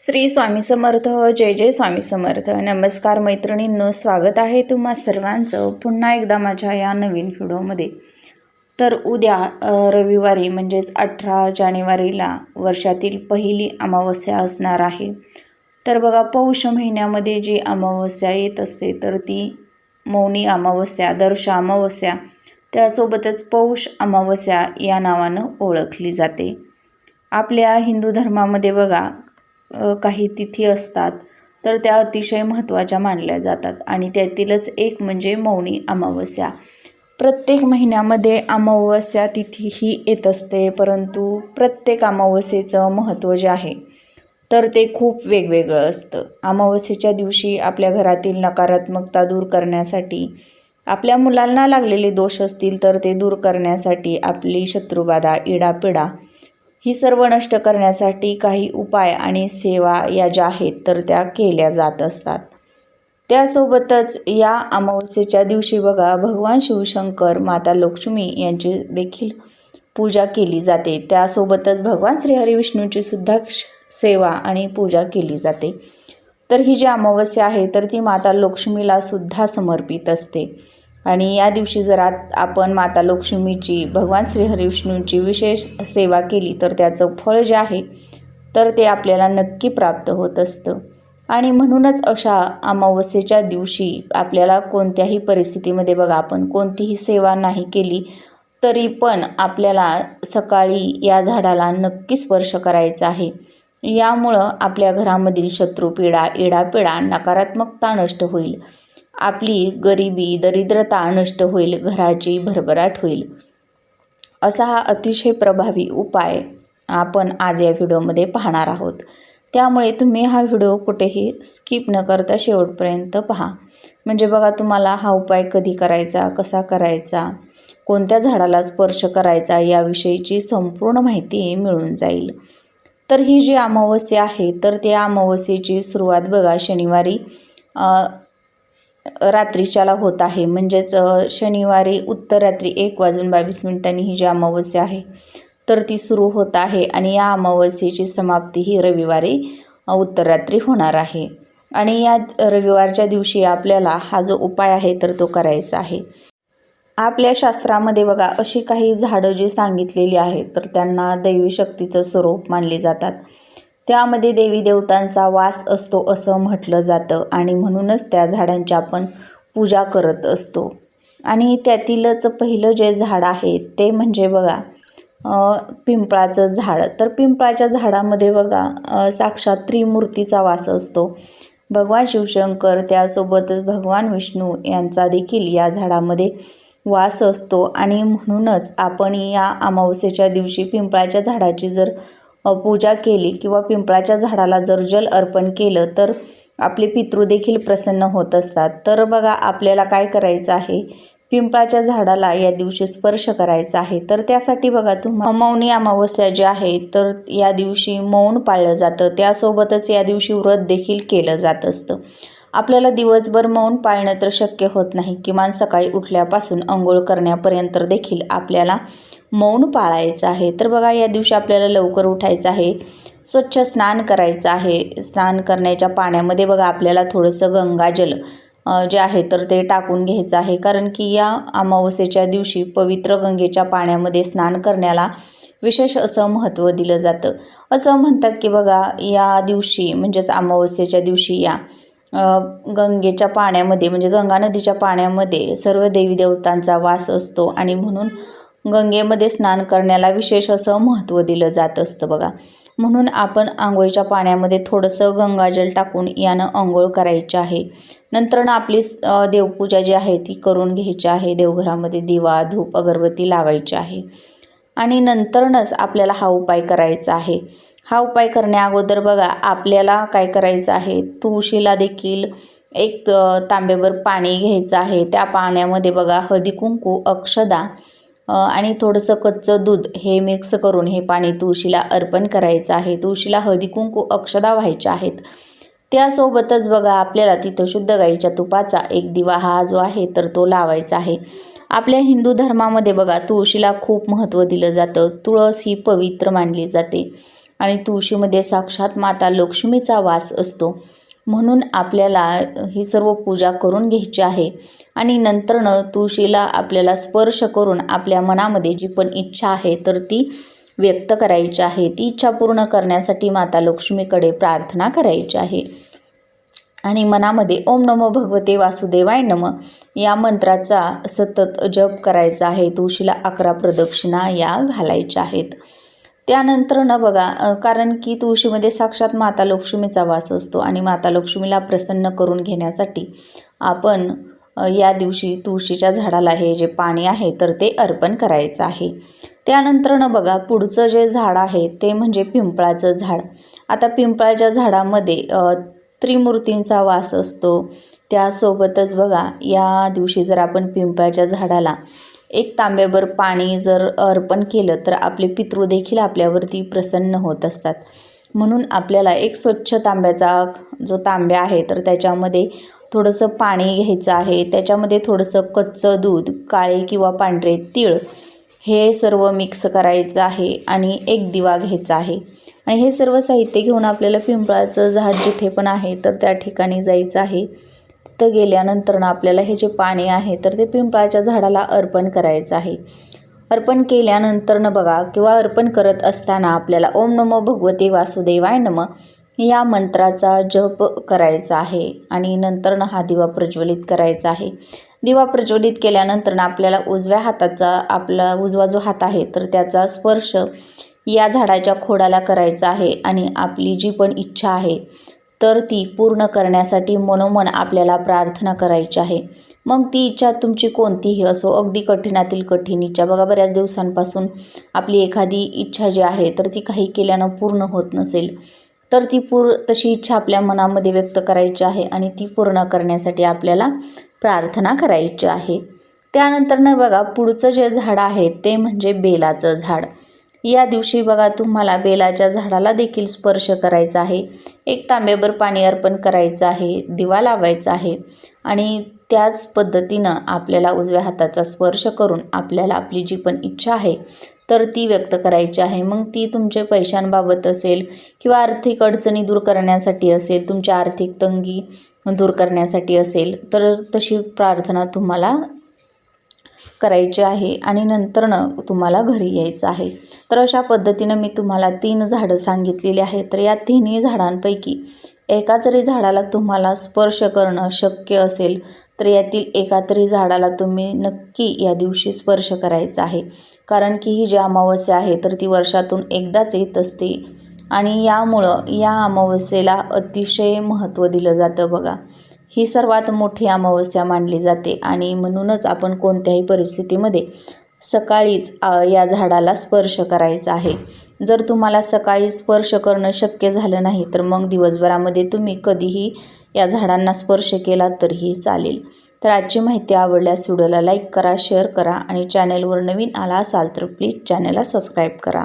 श्री स्वामी समर्थ जय जय स्वामी समर्थ. नमस्कार मैत्रिणींनो स्वागत आहे तुम्हा सर्वांचं पुन्हा एकदा माझ्या या नवीन व्हिडिओमध्ये. तर उद्या रविवारी म्हणजेच अठरा जानेवारीला वर्षातील पहिली अमावस्या असणार आहे. तर बघा पौष महिन्यामध्ये जी अमावस्या येत असते तर ती मौनी अमावस्या दर्श अमावस्या. त्यासोबतच पौष अमावस्या या नावानं ओळखली जाते. आपल्या हिंदू धर्मामध्ये बघा काही तिथी असतात तर त्या अतिशय महत्त्वाच्या मानल्या जातात. आणि त्यातीलच एक म्हणजे मौनी अमावस्या. प्रत्येक महिन्यामध्ये अमावस्या तिथी ही येत असते परंतु प्रत्येक अमावस्येचं महत्त्व जे आहे तर ते खूप वेगवेगळं असतं. अमावस्येच्या दिवशी आपल्या घरातील नकारात्मकता दूर करण्यासाठी आपल्या मुलांना लागलेले दोष असतील तर ते दूर करण्यासाठी आपली शत्रुबाधा इडापिडा ही सर्व नष्ट करण्यासाठी काही उपाय आणि सेवा या ज्या आहेत तर त्या केल्या जात असतात. त्यासोबतच या अमावस्येच्या दिवशी बघा भगवान शिवशंकर माता लक्ष्मी यांची देखील पूजा केली जाते. त्यासोबतच भगवान श्रीहरी विष्णूची सुद्धा सेवा आणि पूजा केली जाते. तर ही जी अमावस्या आहे तर ती माता लक्ष्मीला सुद्धा समर्पित असते. आणि या दिवशी जर आत- आपण माता लक्ष्मीची भगवान श्रीहरिविष्णूंची विशेष सेवा केली तर त्याचं फळ जे आहे तर ते आपल्याला नक्की प्राप्त होत असतं. आणि म्हणूनच अशा अमावस्येच्या दिवशी आपल्याला कोणत्याही परिस्थितीमध्ये बघा आपण कोणतीही सेवा नाही केली तरी पण आपल्याला सकाळी या झाडाला नक्की स्पर्श करायचा आहे. यामुळं आपल्या घरामधील शत्रुपीडा इडापिडा नकारात्मकता नष्ट होईल. आपली गरिबी दरिद्रता नष्ट होईल घराची भरभराट होईल. असा हा अतिशय प्रभावी उपाय आपण आज या व्हिडिओमध्ये पाहणार आहोत. त्यामुळे तुम्ही हा व्हिडिओ कुठेही स्किप न करता शेवटपर्यंत पहा. म्हणजे बघा तुम्हाला हा उपाय कधी करायचा कसा करायचा कोणत्या झाडाला स्पर्श करायचा याविषयीची संपूर्ण माहिती मिळून जाईल. तर ही जी अमावस्या आहे तर त्या अमावस्येची सुरुवात बघा शनिवारी रात्रीच्याला होत आहे. म्हणजेच शनिवारी उत्तर रात्री एक वाजून बावीस मिनिटांनी ही जी अमावस्या आहे तर ती सुरू होत आहे आणि या अमावस्येची समाप्ती ही रविवारी उत्तर रात्री होणार आहे. आणि या रविवारच्या दिवशी आपल्याला हा जो उपाय आहे तर तो करायचा आहे. आपल्या शास्त्रामध्ये बघा अशी काही झाडं जी सांगितलेली आहेत तर त्यांना दैवी शक्तीचं स्वरूप मानले जातात. त्यामध्ये देवी देवतांचा वास असतो असं म्हटलं जातं आणि म्हणूनच त्या झाडांची आपण पूजा करत असतो. आणि त्यातीलच पहिलं जे झाड आहे ते म्हणजे बघा पिंपळाचं झाड. तर पिंपळाच्या झाडामध्ये बघा साक्षात त्रिमूर्तीचा वास असतो. भगवान शिवशंकर त्यासोबतच भगवान विष्णू यांचा देखील या झाडामध्ये वास असतो. आणि म्हणूनच आपण या अमावस्येच्या दिवशी पिंपळाच्या झाडाची जर पूजा केली किंवा पिंपळाच्या झाडाला जर जल अर्पण केलं तर आपले पितृदेखील प्रसन्न होत असतात. तर बघा आपल्याला काय करायचं आहे? पिंपळाच्या झाडाला या दिवशी स्पर्श करायचा आहे. तर त्यासाठी बघा तुम्हाला मौनी अमावस्या जी आहे तर या दिवशी मौन पाळलं जातं. त्यासोबतच या दिवशी व्रत देखील केलं जात असतं. आपल्याला दिवसभर मौन पाळणं तर शक्य होत नाही. किमान सकाळी उठल्यापासून आंघोळ करण्यापर्यंत देखील आपल्याला मौन पाळायचं आहे. तर बघा या दिवशी आपल्याला लवकर उठायचं आहे. स्वच्छ स्नान करायचं आहे. स्नान करण्याच्या पाण्यामध्ये बघा आपल्याला थोडंसं गंगाजल जे आहे तर ते टाकून घ्यायचं आहे. कारण की या अमावस्येच्या दिवशी पवित्र गंगेच्या पाण्यामध्ये स्नान करण्याला विशेष असं महत्त्व दिलं जातं. असं म्हणतात की बघा या दिवशी म्हणजेच अमावस्येच्या दिवशी या गंगेच्या पाण्यामध्ये म्हणजे गंगा नदीच्या पाण्यामध्ये सर्व देवी देवतांचा वास असतो. आणि म्हणून गंगेमध्ये स्नान करण्याला विशेष असं महत्त्व दिलं जात असतं बघा. म्हणून आपण आंघोळीच्या पाण्यामध्ये थोडंसं गंगाजल टाकून यानं आंघोळ करायची आहे. नंतर ना आपली देवपूजा जी आहे ती करून घ्यायची आहे. देवघरामध्ये दिवा धूप अगरबत्ती लावायची आहे. आणि नंतरनच आपल्याला हा उपाय करायचा आहे. हा उपाय करण्या अगोदर बघा आपल्याला काय करायचं आहे? तुळशीला देखील एक तांबेवर पाणी घ्यायचं आहे. त्या पाण्यामध्ये बघा हळदी कुंकू अक्षदा आणि थोडंसं कच्चं दूध हे मिक्स करून हे पाणी तुळशीला अर्पण करायचं आहे. तुळशीला हळदी कुंकू अक्षदा व्हायच्या आहेत. त्यासोबतच बघा आपल्याला तिथं शुद्ध गाईच्या तुपाचा एक दिवा हा जो आहे तर तो लावायचा आहे. आपल्या हिंदू धर्मामध्ये बघा तुळशीला खूप महत्त्व दिलं जातं. तुळस ही पवित्र मानली जाते. आणि तुळशीमध्ये साक्षात माता लक्ष्मीचा वास असतो. म्हणून आपल्याला ही सर्व पूजा करून घ्यायची आहे. आणि नंतरनं तुळशीला आपल्याला स्पर्श करून आपल्या मनामध्ये जी पण इच्छा आहे तर ती व्यक्त करायची आहे. ती इच्छा पूर्ण करण्यासाठी माता लक्ष्मीकडे प्रार्थना करायची आहे. आणि मनामध्ये ओम नमो भगवते वासुदेवाय नम या मंत्राचा सतत जप करायचा आहे. तुळशीला अकरा प्रदक्षिणा या घालायच्या आहेत. त्यानंतर न बघा कारण की तुळशीमध्ये साक्षात माता लक्ष्मीचा वास असतो आणि माता लक्ष्मीला प्रसन्न करून घेण्यासाठी आपण या दिवशी तुळशीच्या झाडाला हे जे पाणी आहे तर ते अर्पण करायचं आहे. त्यानंतर न बघा पुढचं जे झाड आहे ते म्हणजे पिंपळाचं झाड. आता पिंपळाच्या झाडामध्ये त्रिमूर्तींचा वास असतो. त्यासोबतच बघा या दिवशी जर आपण पिंपळाच्या झाडाला एक तांब्याभर पाणी जर अर्पण केलं तर आपले पितृ देखील आपल्यावरती प्रसन्न होत असतात. म्हणून आपल्याला एक स्वच्छ तांब्याचा जो तांब्या आहे तर त्याच्यामध्ये थोडंसं पाणी घ्यायचं आहे. त्याच्यामध्ये थोडंसं कच्चं दूध काळे किंवा पांढरे तीळ हे सर्व मिक्स करायचं आहे आणि एक दिवा घ्यायचा आहे. आणि हे सर्व साहित्य घेऊन आपल्याला पिंपळाचं झाड जिथे पण आहे तर त्या ठिकाणी जायचं आहे. तिथं गेल्यानंतर ना आपल्याला हे जे पाणी आहे तर ते पिंपळाच्या झाडाला अर्पण करायचं आहे. अर्पण केल्यानंतर न बघा किंवा अर्पण करत असताना आपल्याला ओम नमो भगवते वासुदेवाय नम या मंत्राचा जप करायचा आहे. आणि नंतरनं हा दिवा प्रज्वलित करायचा आहे. दिवा प्रज्वलित केल्यानंतर ना आपल्याला उजव्या हाताचा आपला उजवा जो हात आहे तर त्याचा स्पर्श या झाडाच्या खोडाला करायचा आहे. आणि आपली जी पण इच्छा आहे तर ती पूर्ण करण्यासाठी मनोमन आपल्याला प्रार्थना करायची आहे. मग ती इच्छा तुमची कोणतीही असो अगदी कठीणातील कठीण इच्छा बघा बऱ्याच दिवसांपासून आपली एखादी इच्छा जी आहे तर ती काही केल्यानं पूर्ण होत नसेल. तर ती पूर तशी इच्छा आपल्या मनामध्ये व्यक्त करायची आहे आणि ती पूर्ण करण्यासाठी आपल्याला प्रार्थना करायची आहे. त्यानंतर न बघा पुढचं जे झाड आहे ते म्हणजे बेलाचं झाड. या दिवशी बघा तुम्हाला बेलाच्या झाडाला देखील स्पर्श करायचा आहे. एक तांब्याभर पाणी अर्पण करायचं आहे दिवा लावायचा आहे आणि त्याच पद्धतीनं आपल्याला उजव्या हाताचा स्पर्श करून आपल्याला आपली जी पण इच्छा आहे तर ती व्यक्त करायची आहे. मग ती तुमच्या पैशांबाबत असेल किंवा आर्थिक अडचणी दूर करण्यासाठी असेल तुमच्या आर्थिक तंगी दूर करण्यासाठी असेल तर तशी प्रार्थना तुम्हाला करायची आहे आणि नंतरनं तुम्हाला घरी यायचं आहे. तर अशा पद्धतीनं मी तुम्हाला तीन झाडं सांगितलेली आहेत. तर या तिन्ही झाडांपैकी एका जरी झाडाला तुम्हाला स्पर्श करणं शक्य असेल तर यातील एका तरी झाडाला तुम्ही नक्की या दिवशी स्पर्श करायचा आहे. कारण की ही जी अमावस्या आहे तर ती वर्षातून एकदाच येत असते. आणि यामुळं या अमावस्येला अतिशय महत्त्व दिलं जातं बघा. ही सर्वात मोठी अमावस्या मानली जाते आणि म्हणूनच आपण कोणत्याही परिस्थितीमध्ये सकाळीच या झाडाला स्पर्श करायचा आहे. जर तुम्हाला सकाळी स्पर्श करणं शक्य झालं नाही तर मग दिवसभरामध्ये तुम्ही कधीही या झाडांना स्पर्श केला तरीही चालेल. तर आजची माहिती आवडल्यास व्हिडिओला लाईक करा शेअर करा आणि चॅनेलवर नवीन आला असाल तर प्लीज चॅनेलला सबस्क्राईब करा.